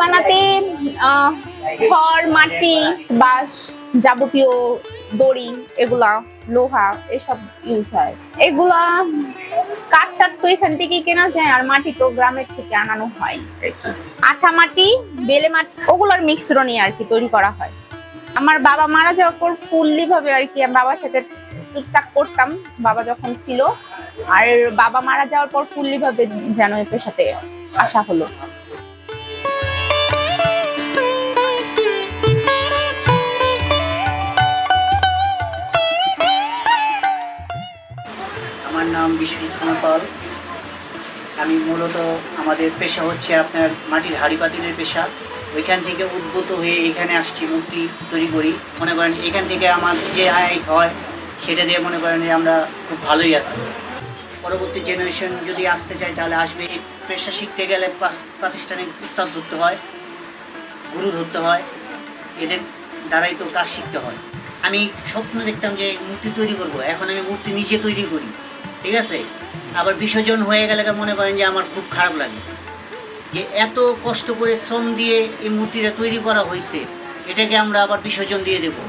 বানাতে খড়, মাটি, বাঁশ, যাবতীয় দড়ি, এগুলা, লোহা, এসব ইউজ হয়। এগুলা কাঠটার তো এখান থেকে কেনা যায়, আর মাটি তো গ্রামের থেকে আনানো হয়। আঠা মাটি, বেলে মাটি, ওগুলোর মিশ্রণই আর কি তৈরি করা হয়। আমার বাবা মারা যাওয়ার পর ফুললি ভাবে আর কি বাবার সাথে টুকটাক করতাম, বাবা যখন ছিল। আর বাবা মারা যাওয়ার পর ফুললি ভাবে যেন এর সাথে আসা হলো। আমার নাম বিশ্বজিৎ পাল। আমি মূলত আমাদের পেশা হচ্ছে আপনার মাটির হাড়ি পাতিলের পেশা। ওইখান থেকে উদ্ভূত হয়ে এখানে আসছি, মূর্তি তৈরি করি। মনে করেন এখান থেকে আমার যে আয় হয়, সেটা দিয়ে মনে করেন যে আমরা খুব ভালোই আছি। পরবর্তী জেনারেশন যদি আসতে চায়, তাহলে আসবে। এই পেশা শিখতে গেলে প্রাতিষ্ঠানিক উস্তাদ ধরতে হয়, গুরু ধরতে হয়। এদের দ্বারাই তো কাজ শিখতে হয়। আমি স্বপ্ন দেখতাম যে মূর্তি তৈরি করব। এখন আমি মূর্তি নিজে তৈরি করি। ঠিক আছে? আবার বিসর্জন হয়ে গেলে মনে করেন যে আমার খুব খারাপ লাগে। যে এত কষ্ট করে শ্রম দিয়ে এই মূর্তিটা তৈরি করা হয়েছে, এটাকে আমরা আবার বিসর্জন দিয়ে দেবো।